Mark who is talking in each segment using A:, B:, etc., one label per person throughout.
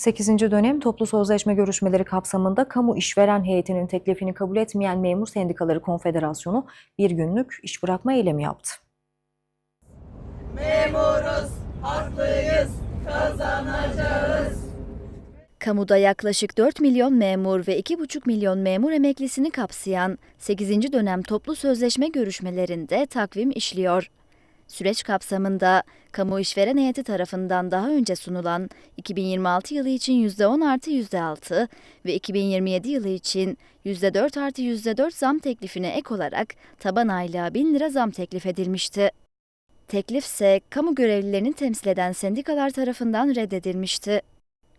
A: 8. dönem toplu sözleşme görüşmeleri kapsamında kamu işveren heyetinin teklifini kabul etmeyen Memur Sendikaları Konfederasyonu bir günlük iş bırakma eylemi yaptı.
B: Memuruz, haklıyız, kazanacağız.
C: Kamuda yaklaşık 4 milyon memur ve 2,5 milyon memur emeklisini kapsayan 8. dönem toplu sözleşme görüşmelerinde takvim işliyor. Süreç kapsamında kamu işveren heyeti tarafından daha önce sunulan 2026 yılı için %10 artı %6 ve 2027 yılı için %4 artı %4 zam teklifine ek olarak taban aylığa 1000 lira zam teklif edilmişti. Teklif ise kamu görevlilerini temsil eden sendikalar tarafından reddedilmişti.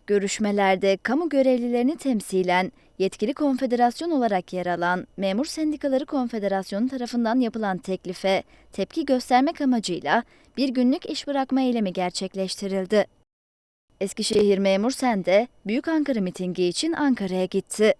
C: Görüşmelerde kamu görevlilerini temsilen yetkili konfederasyon olarak yer alan Memur Sendikaları Konfederasyonu tarafından yapılan teklife tepki göstermek amacıyla bir günlük iş bırakma eylemi gerçekleştirildi. Eskişehir Memur Sen de Büyük Ankara mitingi için Ankara'ya gitti.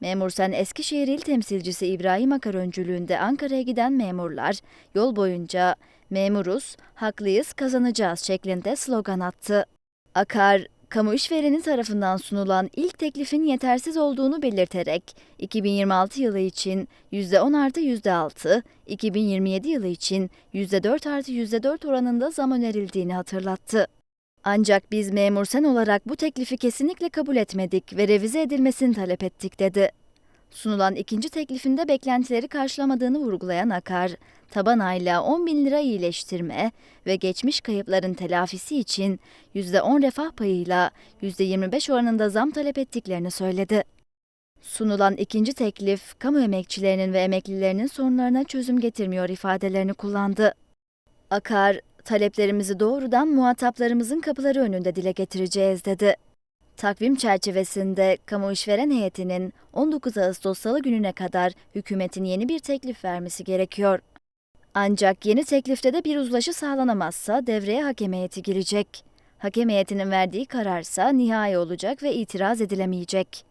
C: Memur Sen Eskişehir İl Temsilcisi İbrahim Akar öncülüğünde Ankara'ya giden memurlar yol boyunca memuruz, haklıyız, kazanacağız şeklinde slogan attı. Akar, kamu işvereni tarafından sunulan ilk teklifin yetersiz olduğunu belirterek 2026 yılı için %10 artı %6, 2027 yılı için %4 artı %4 oranında zam önerildiğini hatırlattı. Ancak biz memur sen olarak bu teklifi kesinlikle kabul etmedik ve revize edilmesini talep ettik dedi. Sunulan ikinci teklifinde beklentileri karşılamadığını vurgulayan Akar, taban aylığa 10 bin lira iyileştirme ve geçmiş kayıpların telafisi için %10 refah payıyla %25 oranında zam talep ettiklerini söyledi. Sunulan ikinci teklif, kamu emekçilerinin ve emeklilerinin sorunlarına çözüm getirmiyor ifadelerini kullandı. Akar, taleplerimizi doğrudan muhataplarımızın kapıları önünde dile getireceğiz dedi. Takvim çerçevesinde kamu işveren heyetinin 19 Ağustos Salı gününe kadar hükümetin yeni bir teklif vermesi gerekiyor. Ancak yeni teklifte de bir uzlaşı sağlanamazsa devreye hakem heyeti girecek. Hakem heyetinin verdiği kararsa nihai olacak ve itiraz edilemeyecek.